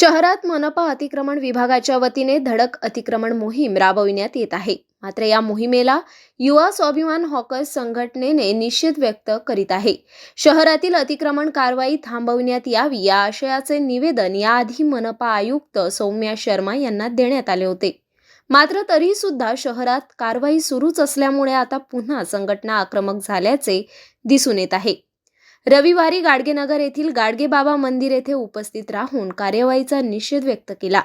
शहरात मनपा अतिक्रमण विभागाच्या वतीने धडक अतिक्रमण मोहीम राबविण्यात येत आहे. मात्र या मोहिमेला युवा स्वाभिमान हॉकर्स संघटनेने निषेध व्यक्त करीत आहे. शहरातील अतिक्रमण कारवाई थांबवण्यात यावी या आशयाचे निवेदन याआधी मनपा आयुक्त सौम्या शर्मा यांना देण्यात आले होते. मात्र तरी सुद्धा शहरात कारवाई सुरूच असल्यामुळे आता पुन्हा संघटना आक्रमक झाल्याचे दिसून येत आहे. रविवारी गाडगेनगर येथील गाडगेबाबा मंदिर येथे उपस्थित राहून कार्यवाहीचा निषेध व्यक्त केला.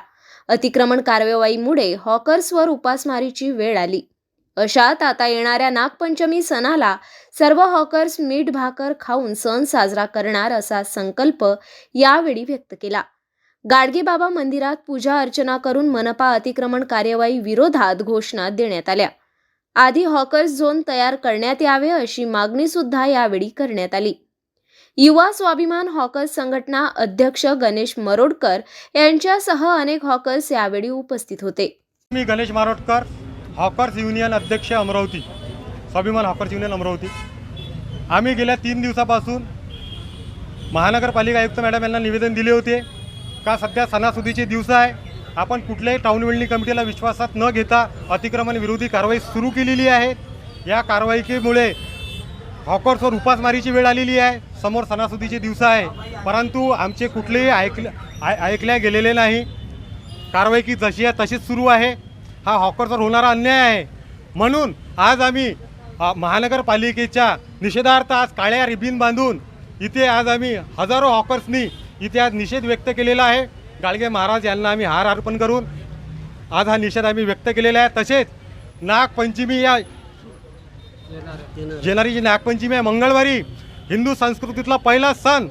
अतिक्रमण कार्यवाहीमुळे हॉकर्सवर उपासमारीची वेळ आली. अशात आता येणाऱ्या नागपंचमी सणाला सर्व हॉकर्स मीठ भाकर खाऊन सण साजरा करणार असा संकल्प यावेळी व्यक्त केला. गाडगेबाबा मंदिरात पूजा अर्चना करून मनपा अतिक्रमण कार्यवाही विरोधात घोषणा देण्यात आल्या. आधी हॉकर्स झोन तयार करण्यात यावे अशी मागणी सुद्धा यावेळी करण्यात आली. युवा स्वाभिमान हॉकर्स संघटना अध्यक्ष गणेश मरोडकर यांच्यासह अनेक हॉकर्स यावेळी उपस्थित होते. मी गणेश मारोडकर हॉकर्स युनियन अध्यक्ष अमरावती स्वाभिमान हॉकर्स युनियन अमरावती. आम्ही गेल्या तीन दिवसापासून महानगरपालिका आयुक्त मॅडम यांना निवेदन दिले होते का सध्या सणासुदीचे दिवस आहे आपण कुठल्याही टाऊन वेल्डिंग कमिटीला विश्वासात न घेता अतिक्रमण विरोधी कारवाई सुरू केलेली आहे. या कारवाईमुळे हॉकर्सवर उपासमारीची वेळ आलेली आहे. समोर सणासुदीचे दिवस आहे. परंतु आमचे कुठलेही ऐकले ऐकल्या गेलेले नाही. कारवाई की जशी आहे तशीच सुरू आहे. हा हॉकर्सवर होणारा अन्याय आहे. म्हणून आज आम्ही महानगरपालिकेच्या निषेधार्थ आज काळ्या रिबीन बांधून इथे आज आम्ही हजारो हॉकर्सनी इथे आज निषेध व्यक्त केलेला आहे. गाडगे महाराज यांना आम्ही हार अर्पण करून आज हा निषेध आम्ही व्यक्त केलेला आहे. तसेच नागपंचमी या येणारी. जी नागपंचमी आहे मंगळवारी हिंदू संस्कृतीतला पहिला सण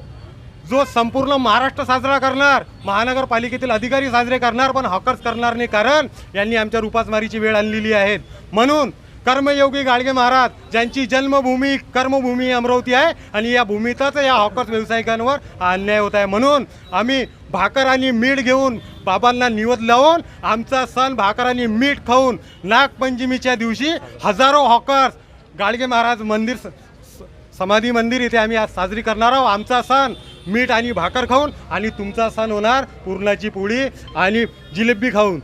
जो संपूर्ण महाराष्ट्र साजरा करणार महानगरपालिकेतील अधिकारी साजरे करणार पण हॉकर्स करणार नाही कारण यांनी आमच्या उपासमारीची वेळ आणलेली आहे. म्हणून कर्मयोगी गाडगे महाराज ज्यांची जन्मभूमी कर्मभूमी अमरावती आहे आणि या भूमीतच या हॉकर्स व्यावसायिकांवर अन्याय होत आहे. म्हणून आम्ही भाकर आणि मीठ घेऊन बाबांना निवद लावून आमचा सण भाकर आणि मीठ खाऊन नागपंचमीच्या दिवशी हजारो हॉकर्स गाडगे महाराज मंदिर स- स- समाधी मंदिर इथे आम्ही आज साजरी करणार आहोत. आमचा सण मीठ आणि भाकर खाऊन आणि तुमचा सण होणार पुरणाची पोळी आणि जिलेबी खाऊन.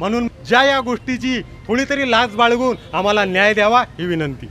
म्हणून ज्या या गोष्टीची थोडी तरी लाच बाळगून आम्हाला न्याय द्यावा ही विनंती.